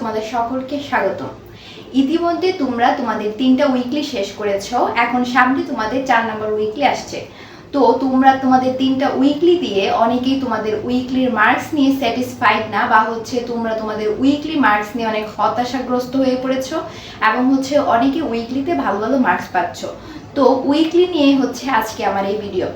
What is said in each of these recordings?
তোমাদের সকলকে স্বাগত। ইতিমধ্যে তোমরা তোমাদের তিনটা উইকলি শেষ করেছ, এখন সামনে তোমাদের চার নম্বর উইকলি আসছে। তো তোমরা তোমাদের তিনটা উইকলি দিয়ে অনেকেই তোমাদের উইকলির মার্কস নিয়ে স্যাটিসফাইড না, বা হচ্ছে তোমরা তোমাদের উইকলি মার্কস নিয়ে অনেক হতাশাগ্রস্ত হয়ে পড়েছো, এবং হচ্ছে অনেকে উইকলিতে ভালো ভালো মার্কস পাচ্ছ। তো উইকলি নিয়ে হচ্ছে আজকে আমার এই ভিডিও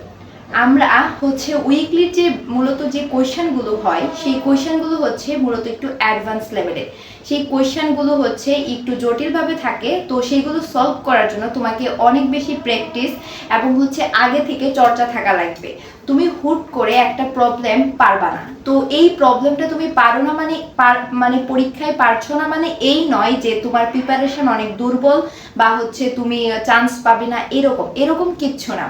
আমরা হচ্ছে উইকলির যে মূলত যে কোয়েশ্চেনগুলো হয়, সেই কোয়েশ্চেনগুলো হচ্ছে মূলত একটু অ্যাডভান্স লেভেলের সেই কোয়েশ্চেনগুলো হচ্ছে একটু জটিলভাবে থাকে, তো সেইগুলো সলভ করার জন্য তোমাকে অনেক বেশি প্র্যাকটিস এবং হচ্ছে আগে থেকে চর্চা থাকা লাগবে। তুমি হুট করে একটা প্রবলেম পারবা না। তো এই প্রবলেমটা তুমি পারো না মানে মানে পরীক্ষায় পারছ না মানে এই নয় যে তোমার প্রিপারেশন অনেক দুর্বল বা হচ্ছে তুমি চান্স পাবে না, এরকম এরকম কিচ্ছু না।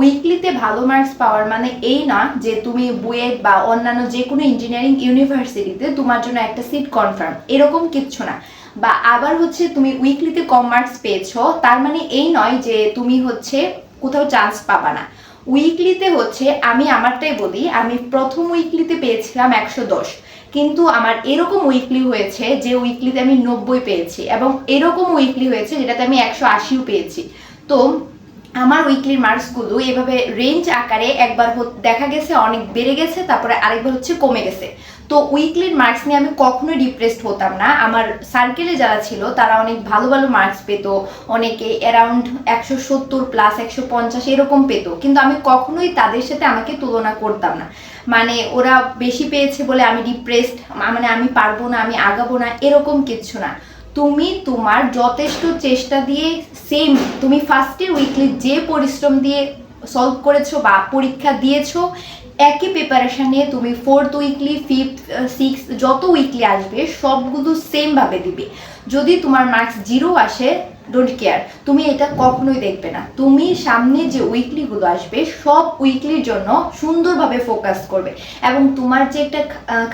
উইকলিতে ভালো মার্কস পাওয়ার মানে এই না যে তুমি বুয়েট বা অন্যান্য যে কোনো ইঞ্জিনিয়ারিং ইউনিভার্সিটিতে তোমার জন্য একটা সিট কনফার্ম এরকম কিচ্ছু না। বা আবার হচ্ছে তুমি উইকলিতে কম মার্কস পেয়েছ, তার মানে এই নয় যে তুমি হচ্ছে কোথাও চান্স পাবা না। উইকলিতে হচ্ছে আমি আমারটাই বলি, আমি প্রথম উইকলিতে পেয়েছিলাম একশো দশ, কিন্তু আমার এরকম উইকলি হয়েছে যে উইকলিতে আমি নব্বই পেয়েছি এবং এরকম উইকলি হয়েছে যেটাতে আমি একশো আশিও পেয়েছি। তো আমার উইকলির মার্কসগুলো এভাবে রেঞ্জ আকারে একবার দেখা গেছে, অনেক বেড়ে গেছে, তারপরে আরেকবার হচ্ছে কমে গেছে। তো উইকলির মার্কস নিয়ে আমি কখনোই ডিপ্রেসড হতাম না। আমার সার্কেলে যারা ছিল, তারা অনেক ভালো ভালো মার্কস পেত। অনেকে অ্যারাউন্ড একশো সত্তর প্লাস একশো পঞ্চাশ এরকম পেত। কিন্তু আমি কখনোই তাদের সাথে আমাকে তুলনা করতাম না। মানে ওরা বেশি পেয়েছে বলে আমি ডিপ্রেসড মানে আমি পারব না, আমি আগাবো না, এরকম কিচ্ছু না। তুমি তোমার যথেষ্ট চেষ্টা দিয়ে সেম তুমি ফার্স্টের উইকলি যে পরিশ্রম দিয়ে সলভ করেছ বা পরীক্ষা দিয়েছ, একই প্রিপারেশানে তুমি ফোর্থ উইকলি ফিফথ সিক্স যত উইকলি আসবে, সবগুলো সেমভাবে দিবে। যদি তোমার মার্কস জিরো আসে ডোন্ট কেয়ার তুমি এটা কখনোই দেখবে না। তুমি সামনে যে উইকলিগুলো আসবে, সব উইকলির জন্য সুন্দরভাবে ফোকাস করবে। এবং তোমার যে একটা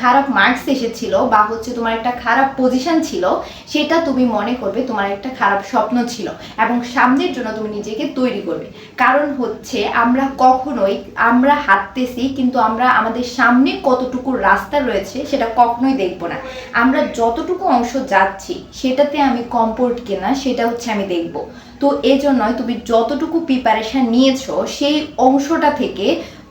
খারাপ মার্কস এসেছিল বা হচ্ছে তোমার একটা খারাপ পজিশন ছিল, সেটা তুমি মনে করবে তোমার একটা খারাপ স্বপ্ন ছিল। এবং সামনের জন্য তুমি নিজেকে তৈরি করবে। কারণ হচ্ছে আমরা কখনোই, আমরা হাঁটতেছি, কিন্তু আমরা আমাদের সামনে কতটুকু রাস্তা রয়েছে, সেটা কখনোই দেখব না। আমরা যতটুকু অংশ যাচ্ছি, সেটাতে আমি কমফোর্ট কিনা, সেটা হচ্ছে আমি দেখব। তো এই জন্যই তুমি যতটুকু প্রিপারেশন নিয়েছো, সেই অংশটা থেকে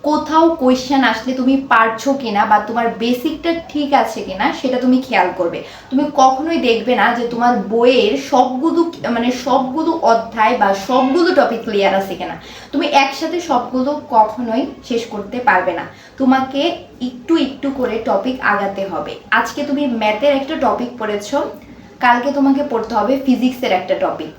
কোথাও কোয়েশ্চেন আসলে তুমি পারছ কিনা বা তোমার বেসিকটা ঠিক আছে কিনা সেটা তুমি খেয়াল করবে। তুমি কখনোই দেখবে না যে তোমার বইয়ের সবগুলো মানে সবগুলো অধ্যায় বা সবগুলো টপিক ক্লিয়ার আছে কিনা। তুমি একসাথে সবগুলো কখনোই শেষ করতে পারবে না। তোমাকে একটু একটু করে টপিক আগাতে হবে। আজকে তুমি ম্যাথের একটা টপিক পড়েছো কালকে তোমাকে পড়তে হবে ফিজিক্সের একটা টপিক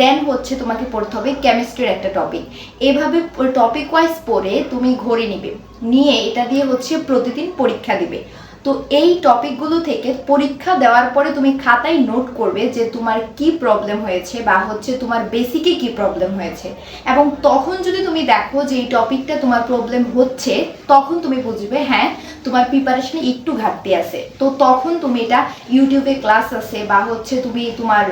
দেন হচ্ছে তোমাকে পড়তে হবে কেমিস্ট্রির একটা টপিক এভাবে টপিক ওয়াইজ পড়ে তুমি ঘরে নিবে, নিয়ে এটা দিয়ে হচ্ছে প্রতিদিন পরীক্ষা দিবে। তো এই টপিকগুলো থেকে পরীক্ষা দেওয়ার পরে তুমি খাতায় নোট করবে যে তোমার কি প্রবলেম হয়েছে বা হচ্ছে তোমার বেসিকে কি প্রবলেম হয়েছে। এবং তখন যদি তুমি দেখো যে এই টপিকটা তোমার প্রবলেম হচ্ছে, তখন তুমি বুঝবে হ্যাঁ তোমার প্রিপারেশনে একটু ঘাটতি আছে। তো তখন তুমি এটা ইউটিউবে ক্লাস আছে বা হচ্ছে তুমি তোমার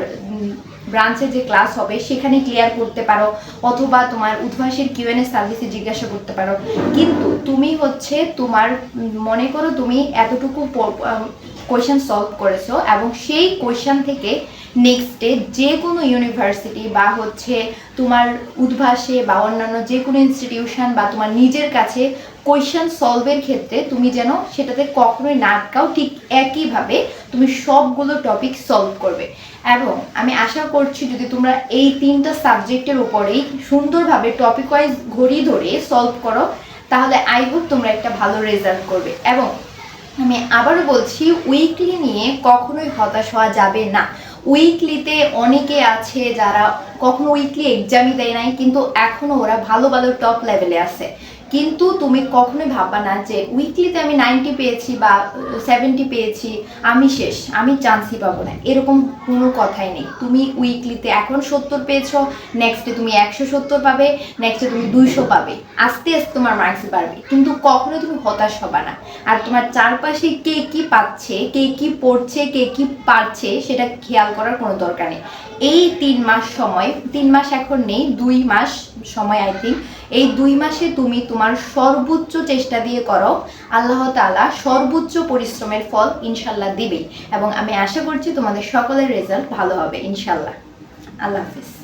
ব্রাঞ্চে যে ক্লাস হবে, সেখানে ক্লিয়ার করতে পারো, অথবা তোমার উদ্ভাসের কিউএনএ সার্ভিসে জিজ্ঞাসা করতে পারো। কিন্তু তুমি হচ্ছে তোমার, মনে করো তুমি এতটুকু কোয়েশ্চেন সলভ করেছ এবং সেই কোয়েশ্চেন থেকে নেক্সট ডে যে কোনো ইউনিভার্সিটি বা হচ্ছে তোমার উদ্ভাসে বা অন্যান্য যে কোনো ইনস্টিটিউশন বা তোমার নিজের কাছে কোয়েশ্চেন সলভের ক্ষেত্রে তুমি যেন সেটাতে কখনোই না আটকাও, ঠিক একইভাবে তুমি সবগুলো টপিক সলভ করবে। এবং আমি আশা করছি যদি তোমরা এই তিনটা সাবজেক্টের উপরেই সুন্দরভাবে টপিক ওয়াইজ ঘড়ি ধরে সলভ করো, তাহলে আই হোপ তোমরা একটা ভালো রেজাল্ট করবে। এবং আমি আবারও বলছি উইকলি নিয়ে কখনোই হতাশ হওয়া যাবে না। উইকলিতে অনেকে আছে যারা কখনো উইকলি এক্সামই দেয় নাই, কিন্তু এখনও ওরা ভালো ভালো টপ লেভেলে আছে। কিন্তু তুমি কখনোই ভাববা না যে উইকলিতে আমি নাইনটি পেয়েছি বা সেভেন্টি পেয়েছি, আমি শেষ, আমি চান্সই পাবো না। এরকম কোনো কথাই নেই। তুমি উইকলিতে এখন সত্তর পেয়েছ নেক্সটে তুমি একশো সত্তর পাবে নেক্সটে তুমি দুইশো পাবে। আস্তে আস্তে তোমার মার্কস বাড়বে। কিন্তু কখনো তুমি হতাশ হবা না। আর তোমার চারপাশে কে কি পাচ্ছে, কে কি পড়ছে, কে কি পারছে, সেটা খেয়াল করার কোনো দরকার নেই। এই তিন মাস সময়, তিন মাস এখন নেই, দুই মাস সময় আই থিঙ্ক এই দুই মাসে তুমি তোমার সর্বোচ্চ চেষ্টা দিয়ে করো, আল্লাহ তালা সর্বোচ্চ পরিশ্রমের ফল ইনশাল্লাহ দিবে এবং আমি আশা করছি তোমাদের সকলের রেজাল্ট ভালো হবে ইনশাল্লাহ আল্লাহ হাফিজ।